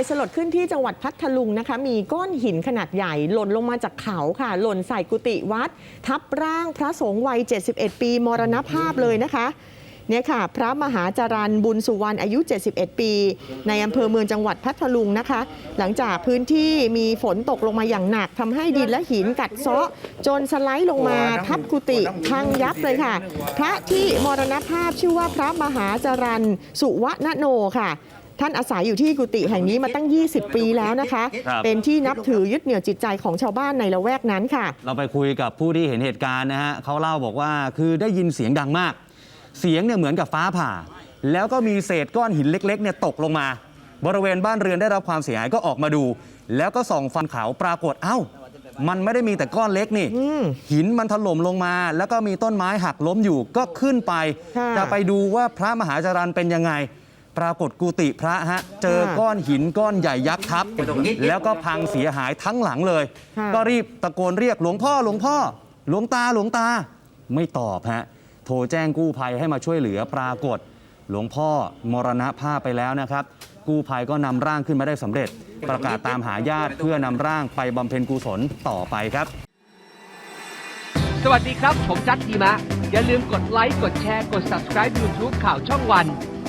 ตุสลดขึ้นที่จังหวัดพัทลุงนะคะ มีก้อนหินขนาดใหญ่หล่นลงมาจากเขาค่ะ หล่นใส่กุฏิวัด ทับร่างพระสงฆ์วัย 71 ปีมรณภาพเลยนะคะเนี่ยค่ะ พระมหาจารันบุญสุวรรณอายุ 71 ปี ในอำเภอเมืองจังหวัดพัทลุงนะคะ หลังจากพื้นที่มีฝนตกลงมาอย่างหนักทำให้ดินและหินกัดเซาะ จนสไลด์ลงมาทับกุฏิพังยับเลยค่ะ พระที่มรณภาพชื่อว่าพระมหาจารันสุวะโนค่ะ ท่านอาศัยอยู่ที่กุฏิแห่งนี้มาตั้ง 20 ปีแล้วนะคะ ครับ เป็นที่นับถือยึดเหนี่ยวจิตใจของชาวบ้านในละแวกนั้นค่ะ เราไปคุยกับผู้ที่เห็นเหตุการณ์นะฮะเขาเล่าบอกว่าคือได้ยินเสียงดังมาก เสียงเนี่ยเหมือนกับฟ้าผ่า แล้วก็มีเศษก้อนหินเล็กๆเนี่ยตกลงมา บริเวณบ้านเรือนได้รับความเสียหายก็ออกมาดู แล้วก็ส่องฟันเขาปรากฏเอ้า มันไม่ได้มีแต่ก้อนเล็กนี่ อืมหินมันถล่มลงมา แล้วก็มีต้นไม้หักล้มอยู่ก็ขึ้นไป ค่ะ จะไปดูว่าพระมหาจารันเป็นยังไง ปรากฏกุฏิพระฮะเจอก้อนหินก้อนใหญ่ยักษ์ทับแล้วก็พังเสียหายทั้งหลังเลยค่ะก็รีบตะโกนเรียกหลวงพ่อหลวงพ่อ หลวงตาหลวงตาไม่ตอบฮะโทรแจ้งกู้ภัยให้มาช่วยเหลือปรากฏ หลวงพ่อมรณภาพไปแล้วนะครับ กู้ภัยก็นำร่างขึ้นมาได้สำเร็จ ประกาศตามหาญาติเพื่อนำร่างไปบำเพ็ญกุศลต่อไปครับ สวัสดีครับ ผมจัดดีมะ อย่าลืมกดไลค์กดแชร์กด subscribe YouTube ข่าวช่องวัน